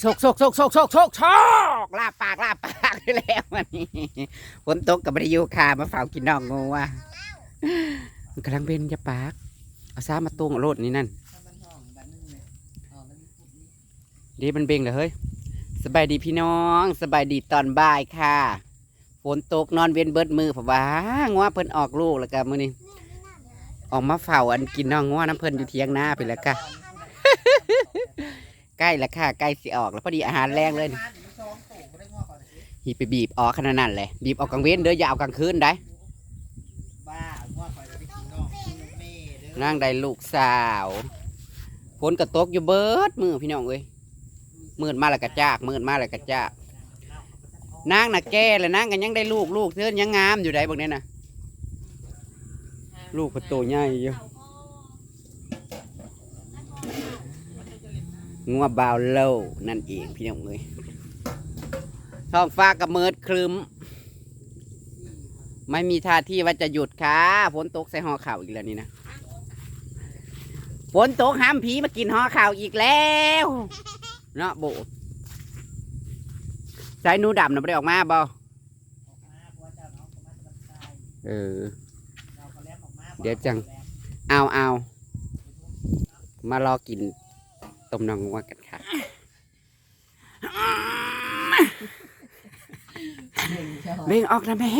โชกโชกโชกโชกโชกโชกโชกลาบปากลาบปากไปแล้ววันนี้ฝนตกกับบริยูคามาเฝ้ากินน้องงูว่ะมันกำลังเป็นจะปากเอาซ้ามาตวงเอาโลดนี่นั่นดีมันเบ่งเลยเฮ้ยสบายดีพี่น้อง สบายดีตอนบ่ายค่ะฝนตกนอนเวียนเบิดมือเพราว่างัวเพิ่นออกลูกแล้วก็มื้อนี้ออกมาเฝ้าอันกินน้องงัวน้ำเพิ่นอยู่เทียงหน้าไปแล้วค่ะ ใกล้แล้วค่ะใกล้สิออกแล้วพอดีอาหารแรงเลยนี่หีไปบีบออกขนาดนั้นเลยบีบออกกลางเว้นเด้ออย่าเอากลางคืนได้บ้าว่าคอยจะไปกินนอกคือแม่เด้อนั่งได้ลูกสาวฝนกระตกอยู่เบิดมือพี่น้องเอ้ยมืดมาแล้วกระจากมืดมาแล้วกระจากนางน่ะแก่แล้วนางกันยังได้ลูกลูกเทือนยังงามอยู่ได้บอกเนี่ยนะลูกก็โตใหญ่อยู่ งัวบาวโลนั่นเองพี่น้องเอ้ยท้องฟ้ากับมืดครึ้ม ไม่มีท่าที่ว่าจะหยุดค่ะฝนตกใส่หอเข่าวอีกแล้วนี่นะฝนตกห้ามผีมากินหอข่าวอีกแล้วเนาะโบใส่หนูดำน่ะไม่ได้ออกมาบ่ออกมาเพราะว่าเจ้าน้องก็มาตัดใจเอเออ เดี๋ยวจัง เอาเอามารอกิน ต้มนองงัวกันค่ะเบ่งออกนะแม่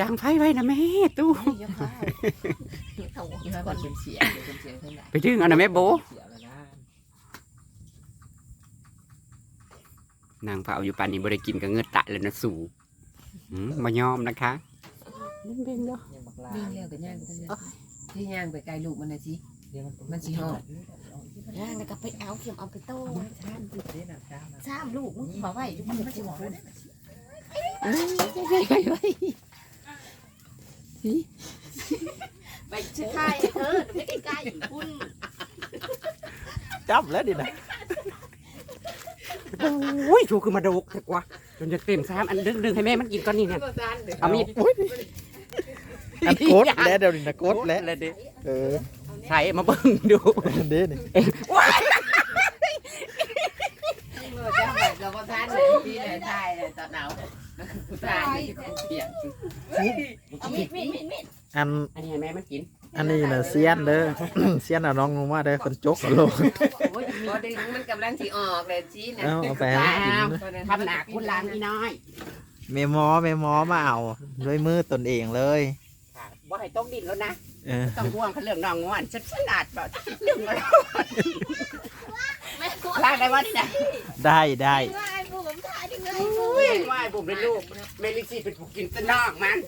ดังไฟไว้นะแม่ตู้ก่อนเป็นเสียงเดี๋ยวเป็นเสียงทั้งหลายไปดึงเอานะแม่โบเสียแล้วนะนางเผาอยู่ป่านนี้บ่ได้กินก็เงือดตะเลยนะสูอืมมายอมนะคะเบ่งๆเนาะยังบักลาวิ่งเร็วกับย่างไปทั้งนั้นที่ย่างไปไกลลูกมันนะสิมันสิหอด ย่างแล้วก็ไปเอาเข็มเอาไปโต้ช้ามจุดนี้นะชามนะสามลูกมึงมาไว้อยู่มันจะบอกไปเชื่อใครเออไม่ใกล้ๆคุณจับแล้วดินะโอ้ยชูคือมาดกเถอะวะจนจะเต็มซ้ำอันดึงดึงให้แม่มันกินก่อนนี่เนี่ยเอามีดอันกดแล้วเดี๋ยวนี้นะกดแล้วเออ ใส่มาเบิ่งดูอันเด้นี่เราจะแบบเราก็ทานเลยที่ไหนทายเลยตอนหนาวทายเปียกเอามีดมีดมีดมีดอันอันนี้ให้แม่มันกินอันนี้นะเซียนเด้อเซียนเอาน้องลงมาเด้อคนจกเอาลงโอ้ยพอดึงมันกำลังสิออกเลยชี้นะเอาเอาไปให้มันกินนะทำหนักคุณหลานพี่น้อยเมมอเมมอมาเอาด้วยมือตนเองเลยค่ะบ่ให้ต้องดินแล้วนะเออ ต้องห่วงเขาเรื่องน้องงอนฉันฉลาดเปล่าดึงมาแล้วแม่กูลากได้ว่านี่นะได้ได้ว่าไอ้บุ๋มถ่ายยังไงอุ้ยว่าบุ๋มเป็นลูกเมลิซี่เป็นผู้กินแตะนอกมัน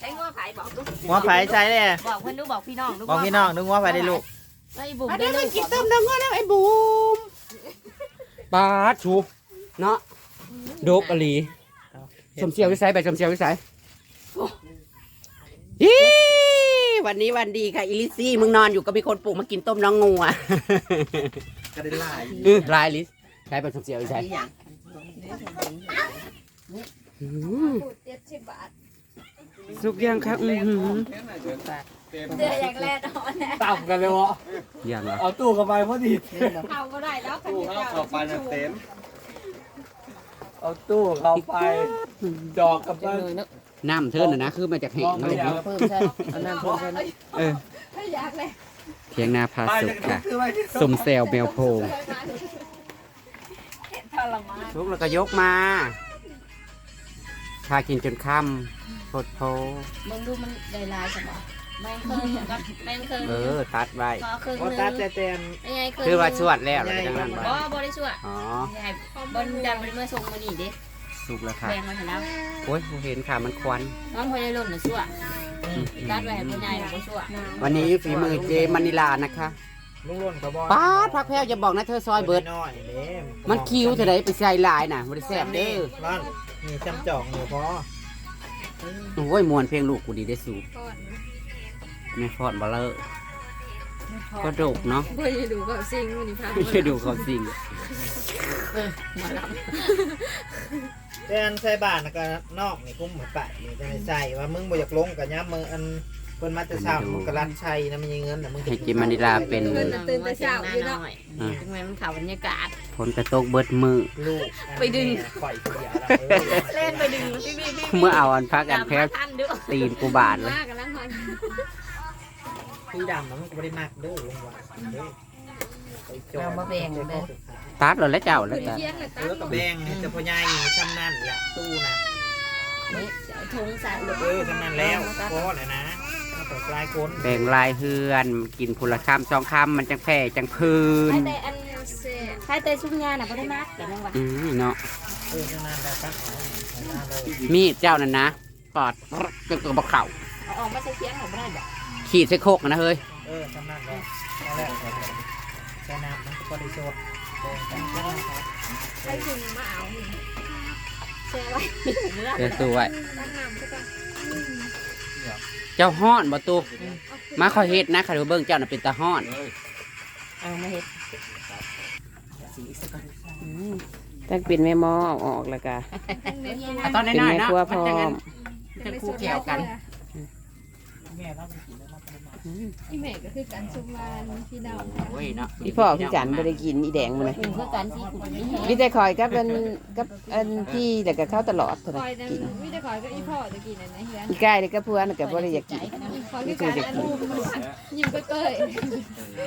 ไอ้งัวไผ่บอกลูกหัวไฟใช้เลยบอกเพื่อนลูกบอกพี่น้องลูกบอกพี่น้องนึกว่าไฟได้ลูกไอ้บุ๋มอันได้นี้ลูมันกกินต้มน้องงอนแล้วไอ้บุ๋มปาดชูเนาะโดกอหลีสมเสียววิสัยไปสมเสียววิสัยฮี วันนี้วันดีค่ะอิลิซี่มึงนอนอยู่ก็มีคนปลูกมากินต้มน้องงูอะก็ได้ลายอือลายลิสใช้ไปสมเสียววิสัยอย่างอืมเจ็ดสิบบาทสุกยังครับอือหือเจออย่างแรกนอนเนี่ยต่ำกันเลยวะยังละเอาตู้เข้าไปพอดีเข้าก็ได้แล้วคันตู้นี้เข้าเจ้าเข้าไปนะเต็ม เอาตู้เข้าไป ดอกกับจัมังนเลยเนาะน้ำเทินนะนะคือมาจากแห่งเลยเนาะเพิ่มใช่เอาน้ำเพิ่มใช่เออไม่อยากเลยเทียงนาพาไปสุจากกค่ะคือไปที่สมเซลแมวโพงเห็นทรมานลุกแล้วก็ยกมาพากินจนค่ำโพดโพมึงดูมันได้ลายใช่ปะ แมงเคิงกับแมงเคิงเออตัดไว้พอครึ่งพอนึงตาแต่แตนยังไงครึ่งคือว่าชวดแล้วแล้วก็จังนั้นบ่ไว้บ่ได้ช่วยอ๋อใช่บนดันบนเมื่อทรงมือนี่ดิสุกแล้วค่ะแบ่งมาเห็นแล้วโอ้ยบ่เห็นค่ะมันควันน้องพยายล่นหรือช่วยตัดไว้ให้พ่อใหญ่หรือช่วยวันนี้ฝีมือเจมานิลานะคะลุงล้นเขาบอกป้าดพักแพ้วจะบอกนะเธอซอยเบิร์ดน้อยเด้มันคิวเท่าไรไปใส่ลายน่ะบริแซบเด้อร้อนนี่จำจองอยู่พอโอ้ยมวนเพลงลูกกูดีได้สูบ แม่ฟอดบอลเลอร์ก็ดกเนาะบ่ได้ดูก็ซิงวันนี้พาไม่ใช่ดูเขาจริงมาแล้วแตนใส่บ้านแล้วก็นอกนี่กุ้มเหมือนไปนี่จะให้ใส่ว่ามึงบ่อยากลงกับย้ำมืออันพิ่นมาแต่เช้ามึงกระลันชัยนะมันยังเงินนะมึงให้จิมมานิลาเป็นตื่นแต่เช้าอยู่เนาะอ่าถึงแม้มันข่าวบรรยากาศ ผลกระตกเบิดมือ ลูกไปดึง ปล่อยคนเดียวละเออเล่นไปดึงพี่พี่พี่เมื่อเอาอันพักกันแพ้ทันด้วยตีนกูบาดเลยมากกันแล้วมัน พี่ดำมันก็ไม่ได้มากเด้อลงว่าเด้อไปจอดเรามาแบ่งเลยตัดเลยแล้วเจ้าแล้วเพื่อจ้ะเที่ยงเลยอตั้งอกับแบงแต่พ่อใหญ่ซ้ำนั่นแหละตู้นะทงใส่ลูกเออซ้ำนั่นแล้วพอเลยนะมาต่อปลายคนแบ่งลายเฮือน กินพุละคำสองคำมันจังแผ่จังพื้น ใช้แต่อันเซ่ใช้แต่ชุบงานน่ะบ่ได้มากแต่ยังว่าอืมเนาะ เออซ้ำนั่นแล้วตั้งเอาเอามาเลยมีดเจ้านั่นนะปอดจนตัวบกเข่าเอาออกมาใส่เสียงของบ่ได้บ่ ขีดใส่โคกนะเฮ้ยเออซ้ำนั่นแล้วเอาแล้วใช้น้ำมันก็ด้โชดแบ่งกันก็ได้ครับใช้ถึงมาเอานี่แช่ไว้เมื่อเจอตัวไว้ตั้งน้ำซะก่อนเจ้าฮ้อนบ่ตูมาขอเฮ็ดนะค่ะดูเบิ่งเจ้าน่ะเป็นตาฮ้อนเอามาเฮ็ดตั้งเป็นแม่หม้อออกแล้วกะตอนเป็นน้อยแม่ๆเนาะครัวพมันร้อจะงั้นมจะคู่แก้วกัน แม่เราไปกินแล้วมาปริมาณ พี่แม่ก็คือการชุบงานพี่น้องโอ้ยเนาะอีพ่อพี่จันบ่ได้กินอีแดงมื้อนะถึงก็การที่คุณนี่แฮมีแต่คอยกับอันกับอันพี่แต่ก็เข้าตลอดเท่าคนั้นอยนั้นกินวิธีคอยก็อีพ่อจะกินอันไหนเฮียอีกายนี่ก็เพื่อนก็บ่ได้อยากกินคอยคือการอันนู้นยิ้มเปื่อย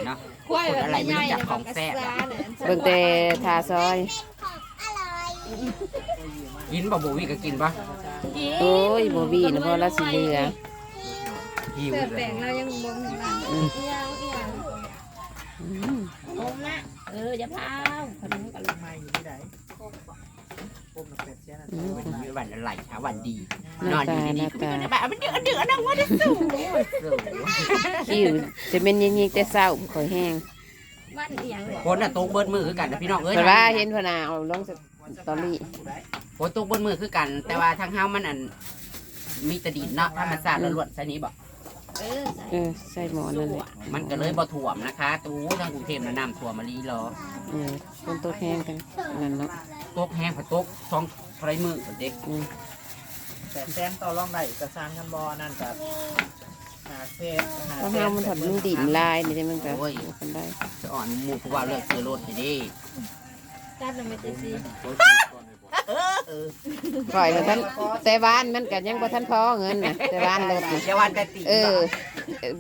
เนาะๆควายแบบใหญ่ๆเนี่ยมันกระซ่าเนี่ยเบิ่งแต่ทาซอย กินบ่บ่วิก็กินปะโอ้ยบ่วีนะเพราะละสิเหลือ หิวเสื้อเลแปลยงเรายังบ่ถึงนั่นอืมเอียงเอียงโอ้นะเอออย่าพาวขนมกันลงมาอยู่ที่ไหนปุ๊บมาเป็ดเสียนะอืมวันนี้วันอะไรเช้าวันดีหน้าตาอยู่หดีน้าๆคือตามันแบบมันเดือดเดือดนะว่าจะสู้สู้คิวจะเป็นยิงๆแต่เศร้าข่อยแห้งมันเอียงบ่คนน่ะตกเบิดมือคือกันนะพี่น้องเอ้ยเพิ่นว่าเห็นพนนาเอาลงสตอรี่ฝนตกเบิดมือคือกัน แต่ว่าทางเฮามันอันมีแตะดินเนาะธรรมชาติล้วนๆใส่นี้บ่ เออใส่เออใส่หมอนนั่นแหละมันก็เลยบ่ท่วมนะคะตู้ทางกรุงเทพน่ะน้ำท่วมมาลีรอเออคนตัวแห้งกันนั่นเนาะตกแห้งผัดตกสองไฟมือเด็กอืมแต่แซมต่อรองได้กระซานกันบอนั่นกับหาเซฟหาเพราะแซเฮามมันถอดมันดินลายนี่ใช่มันก็กันได้จะอ่อนหมู่ผู้ว่าเลิกซื้อรถดิ ตัดลงไปเจซีข่อย นะท่านแต่บ้านมันก็ยังบ่ทันพอเงินนะแต่บ้านรถนี่อย่าวันแต่ตีเออ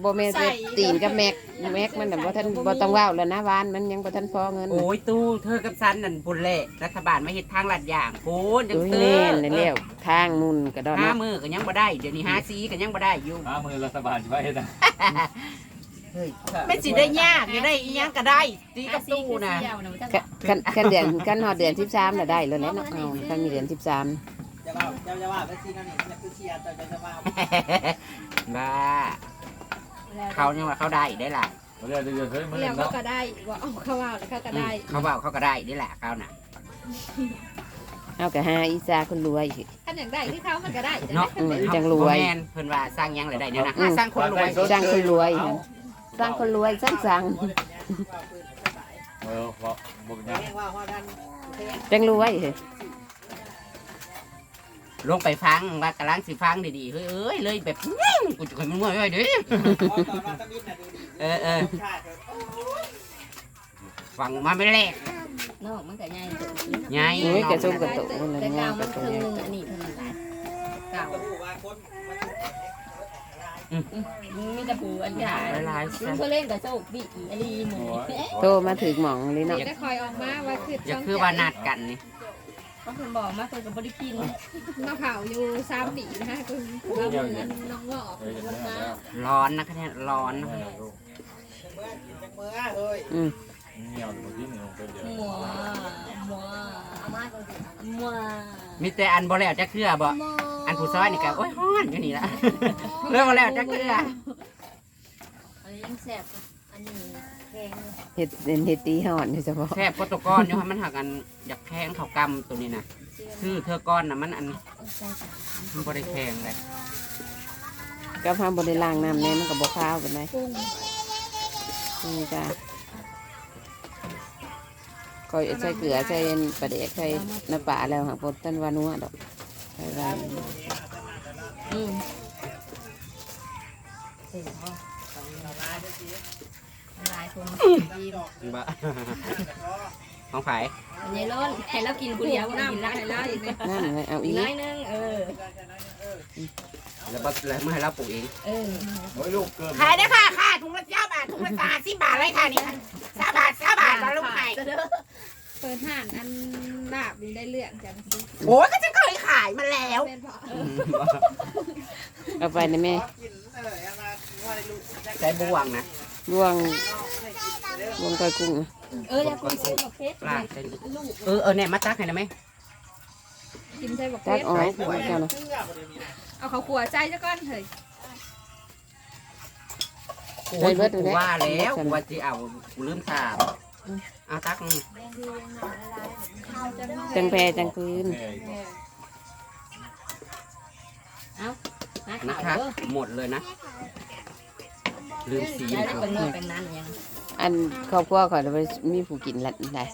บ่แม่นแต่ตีนกับแม็กแม็กมันน่ะบ่ทันบ่ต้องเว้าแล้วนะบ้านมันยังบ่ทันพอเงินน่ะ โอ้ยตู้เธอกับซันนั่นบุญเล่รัฐบาลไม่เฮ็ดทางลัดอย่างโอ้ยยังโอ้ยเตืแม่อนนแล้วทางมุ่นก็ดอนห้าเนาะมือก็ยังบ่ได้เดี๋ยวนี้ห้าซีก็ยังบ่ได้อยู่ห้ามือรัฐบาลจะไปเฮ็ดนะ ไม่สิได้ยากจะได้อีหยังก็ได้ตีกับตู้นะคันคันเดือนคันฮอดเดือน13น่ะได้แล้วแหละเนาะเอาคันมีเดือน13จะว่าจะจะว่าไปซีนั่นนี่จะคือเชียร์จะจะว่าบ้าเขาเนี่ยว่าเขาได้ได้ล่ะเรียกเดือดเฮ้ยมือแล้วเขาเนาะก็ได้ว่าเอาเขาว่าแล้วเขาก็ได้เขาเบาเขาก็ได้ได้แหละเขาน่ะเอาก็หาอีสาคนรวยถ้าอย่างได้ที่เขามันก็ได้เนาะอืมจังรวยบ่แม่นเพิ่นว่าสร้างหยังเลยได้เนี่ยนะอืมสร้างคนรวยสร้างคนรวยหั่น สร้างคนรวยสร้างสร้างเออเพราะบ่เป็นหยังเรียกว่าว่าท่านจังรวยเฮ้ยลงไปฟังว่ากำลังสิฟังดีๆเฮ้ยเอ้ยเลยแบบอื้อกูจะคอยมันมั่วไว้ดิตอนว่าตะบินน่ะดูดีเออเออชาติฟังมาไม่แรกนอกมันก็ใหญ่สุดไงโอ้ยกระซุ่มกระตุกมันแต่งาเก่ามกมัระนตุครึ่งกนึงอันนี้เท่านั้นแหละเก่าก็รู้ว่าคน มีแต่ผูอันใหญ่หลายลุงเขาเล่นกับโชคดีอัลีหมูโตมาถึงหมองเลยเนาะได้คอยออกมาว่าคือๆอย่าคือว่านัดกันนี่เขาเพิ่นบอกมาเพิ่นก็บ่ได้กินมาเผาอยู่สามปีนะคะคือเราเหมือนน้องงอกเฮ้ยเห็นแล้ร้อนนะคะเนี่ยร้อนนะมือมือเฮ้ยอืมเหนียวหรือที่หนึ่งเป็นเดียวหมัวหมัวหมัวมีแต่อันบ่แล้วจะเครือบ่อั นผู้ซอยนี่ก็โอ้ยฮ้อนอยู่นี่ละ เริ่มบ่แล้วจะเครืออันนี้ยังแซ่บอันนี้แกงเห็ดเห็ดตีห่อนนี่เฉพาะแทบโปรโตกอนอยู่ให้มันหักกันอยากแข้งเขากำตัวนี้นะคือเธอก้อนน่ะมันอันมันบ่ได้แข็งเลยกับห้ามบริล่างน้ำแน่มันก็บ่ข้าวกันได้กุ้งนี่จ้าคอยใส่เกลือใส่ปลาเด็กใส่น้ำปลาแล้วค่ะพดต้นวานัวดอก ใส่ไว้อืมใถึงพ่อสองละลายละลายคนดีบอกบ้าของไผ่อันนี้ร้อนให้เรากินคนเดียวกินแล้วให้เราอีกไหมนั่นเลยเอาอีกกน้อยนึงเออแล้วก็แล้วไม่ให้เราปลูกเองเออโอ้ยลูกเกินขายได้ค่ะค่ะถุงละเจ้าบาทถุงละสามสิบบาทเลยค่ะนี่สามบาทสามบาทมาลูกไข่เปิดห่านอันลาบนี่ได้เรื่องจังโอ้ยายมาแล้วแม่นพอเอาไปนะแม่ใช้บวงนะบวงบวงก้อยกุ้งเอออยากกินซื้อมาเพชรปลาใช้เออเออเนี่ยมาตักให้นะไหมกินใช่บอกตักเพชรออกหัวเจ้านะเอาเขาขัวใจซะก่อนเฮ้ยโอ้ยกูว่าแล้วกูว่าจะเอากูลืมถามเอาตักจังแพจังคืน นะนะข่าวคะเออหมดเลยนะ ลืมสีได้ได้เป็นเนื้อเป็นนั้นยังอันครอบครัวข่อยบ่มีผู้กินละได้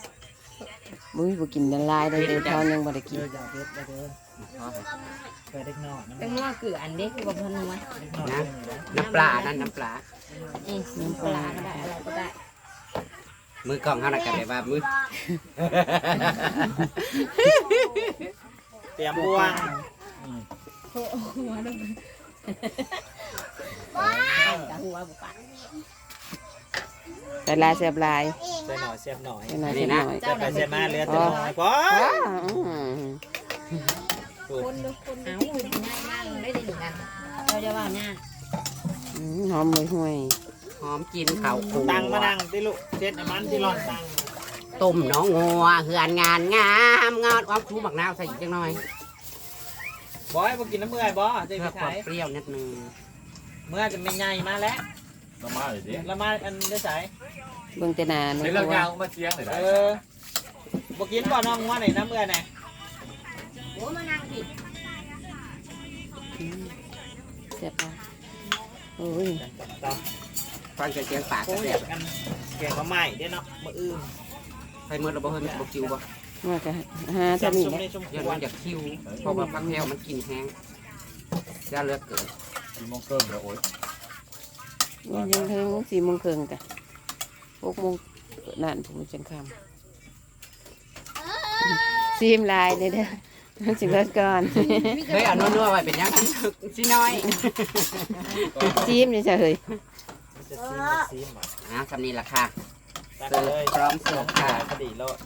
บ่มีผู้กินละลายได้เลยเท่ายังบ่ได้กิน เด้ออย่าเด็ดเด้อเปิดเด็กนอกนะเป็นนัวเกลืออันเด็กคือบ่พันนัวเด็กนอกเด้อนี่นะน้ำปลานั่นน้ำปลาเอ้ยน้ำปลาก็ได้อะไรก็ได้มือกล้องเขาหนักกันเลยว่ามือ เตรียมบวงหัวลง กับหัวบุปผาแต่ลายเสียบลายใส่หน่อยเสียบหน่อยใส่หน่อยเสียบหน่อยเสียบไปเสียบมาเหลือแต่หน่อยพอว้าวอืมคนดูคนเอ้าง่ายมากได้ดีกันเราจะว่าง่ายอืมหอมเลยห่วยหอมกินข้าวคูตังมานั่งที่ลูกเช็ดน้ำมันที่ร้อนตังต้มน้องงัวเหือนงานงามงานความชูหมักนาวใส่อีกจังหน่อย บอยบ่กินน้ำเมื่อยบ่จะเพื่ไปอควาใช้มเปรี้ยวนิดนึงเมื่อจะไม่ใหญ่มาแล้วมามาเลยดิละมาอันได้ใส่เบิ่งแต่หนาหนูเฮ้ยเรายาวมาเชียงเลยเอได้อบ่กินบ่น้องว่าไหนน้ำเมื่อยไหนโอ้มานั่งผิดเสียบลายโอ้ยต่อฟังเสียงปากโอ้ก็ยแซ่บกันเกี่ยวกับใหม่เด้เนาะมื้ออื่นใส่มือเราบ่เฮ้ยมันบ่คิวบ่ ว่าจะหาจัเท่าบนี้ซุ่มแหละในชุมย้อนควมันอยากคิวเพราะว่าพักแพรวมันกินแห้งจะเลือกเกิดกี่โมงเกินเดี๋ยวโอ๊ยยังยังถึงสี่โมงครึ่งกะหกโมงนั่นผมจังคำซีมลายเลยเด้อสิเบิดก่อนเฮ้ยเอานัวๆไว้เป็นยังสิน้อยซีมนี่จะเฮ้ยจะซีมจะซีมอะอะคำนี้ล่ะค่ะตักเสิร์เลฟยพร้อมเสิร์ฟค่ะพอดีโลด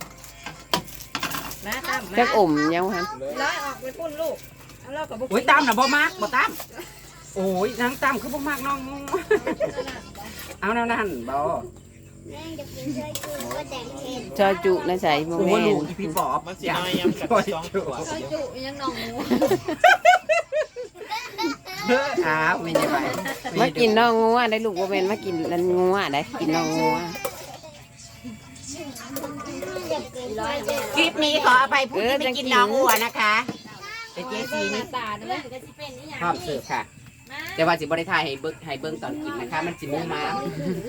มาตามจัมากอมยังหันร้อยออกไปพุ่นลูกเอาเรากับบุกโอ้ยตามน่ะบ่มากบ่ตามโอ้ยนางตามคือบ่มากน้องงูเอาแนวนั้นบ่จอยจุนะใส่โมโอ้เมยลูนกอีพี่ปอบมันสิน้อยยำกับสองตัวเขาจุยังหนองหมูเฮ้ยอ้าวไม่ได้ไปมากินน้องงัวได้ลูกโมเมนมากินนันงัวได้กินน้องงัวร้อยแม่ คลิปนี้ขออภัยผู้ที่ไม่กินน้องอัวนะคะแต่เจซีนี่ตาเนี่ยก็สิเป็นนี่หยังพร้อมเสิร์ฟค่ะ แต่ว่าสิบ่ได้ถ่ายให้เบิ่งให้เบิ่งตอนกินนะคะ มันสิมูมา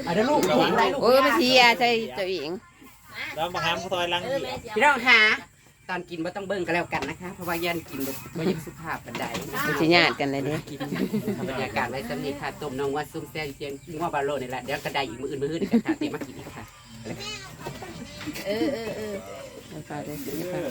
เอาเด้อลูกระวังได้ลูกโอ้ยมาเชียร์ใช่เจ้าหญิงแล้วมาหามข้าวซอยลังเอเหอยียแม่บเสียพี่น้องค่ะตอนกินบ่ต้องเบิ่งก็แล้วกันนะคะ เพราะว่ายันกินบ่บ่ยังสุภาพปานใดมันสิญาติกันเลยเด้กินบรรยากาศไรสำนีค่ะต้มน้องว่าซุ่มแซ่บเจียงงัวบาโลนี่แหละเดี๋ยวกระไดอีกมื้ออื่นมื้ออื่นอีกค่ะเตรียมมากินอีกค่ะ เออเออเออเอาไปเลยสิเอค่ะอ